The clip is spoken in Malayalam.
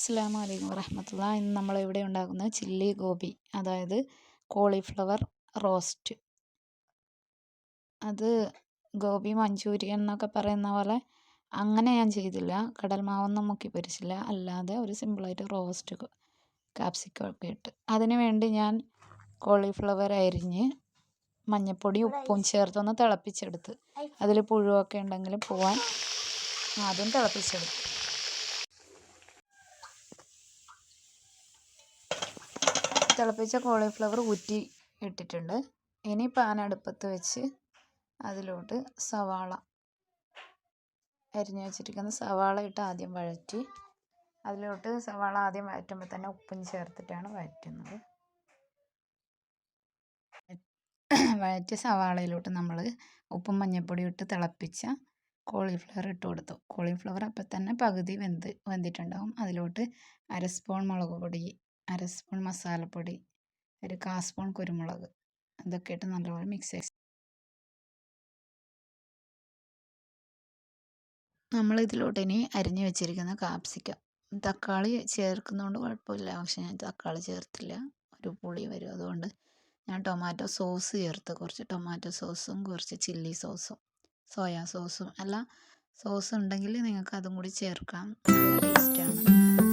അസ്സാം വലൈക്കും വറഹമത്തുള്ള ഇന്ന് നമ്മൾ ഇവിടെ ഉണ്ടാക്കുന്നത് ചില്ലി ഗോബി അതായത് കോളിഫ്ലവർ റോസ്റ്റ്. അത് ഗോബി മഞ്ചൂരിയൻ എന്നൊക്കെ പറയുന്ന പോലെ അങ്ങനെ ഞാൻ ചെയ്തില്ല. കടൽ മാവൊന്നും മുക്കി പൊരിച്ചില്ല. അല്ലാതെ ഒരു സിമ്പിളായിട്ട് റോസ്റ്റ് കാപ്സിക്കം ഒക്കെ ഇട്ട്. അതിന് വേണ്ടി ഞാൻ കോളിഫ്ലവർ അരിഞ്ഞ് മഞ്ഞപ്പൊടി ഉപ്പും ചേർത്തൊന്ന് തിളപ്പിച്ചെടുത്ത്. അതിൽ പുഴുവൊക്കെ ഉണ്ടെങ്കിൽ പോവാൻ ആദ്യം തിളപ്പിച്ചെടുത്തു തിളപ്പിച്ച കോളിഫ്ലവർ ഊറ്റി ഇട്ടിട്ടുണ്ട്. ഇനി പാൻ അടുപ്പത്ത് വെച്ച് അതിലോട്ട് സവാള അരിഞ്ഞു വെച്ചിരിക്കുന്ന സവാള ഇട്ട് ആദ്യം വഴറ്റി. അതിലോട്ട് സവാള ആദ്യം വഴറ്റുമ്പോൾ തന്നെ ഉപ്പും ചേർത്തിട്ടാണ് വഴറ്റുന്നത്. വഴറ്റിയ സവാളയിലോട്ട് നമ്മൾ ഉപ്പും മഞ്ഞൾപ്പൊടി ഇട്ട് തിളപ്പിച്ച കോളിഫ്ലവർ ഇട്ട് കൊടുത്തു. കോളിഫ്ലവർ അപ്പം തന്നെ പകുതി വെന്ത് വെന്തിട്ടുണ്ടാവും. അതിലോട്ട് അര സ്പൂൺ മുളക് പൊടി അര സ്പൂൺ മസാലപ്പൊടി ഒരു കാ സ്പൂൺ കുരുമുളക് അതൊക്കെ ഇട്ട് നല്ലപോലെ മിക്സ് ചെയ്ത് നമ്മൾ ഇതിലോട്ട് ഇനി അരിഞ്ഞു വെച്ചിരിക്കുന്ന കാപ്സിക്കം തക്കാളി ചേർക്കുന്നതുകൊണ്ട് കുഴപ്പമില്ല. പക്ഷേ ഞാൻ തക്കാളി ചേർത്തില്ല. ഒരു പുളി വരും. അതുകൊണ്ട് ഞാൻ ടൊമാറ്റോ സോസ് ചേർത്ത് കുറച്ച് ടൊമാറ്റോ സോസും കുറച്ച് ചില്ലി സോസും സോയാ സോസും അല്ല സോസ് ഉണ്ടെങ്കിൽ നിങ്ങൾക്ക് അതും കൂടി ചേർക്കാം. ടേസ്റ്റാണ്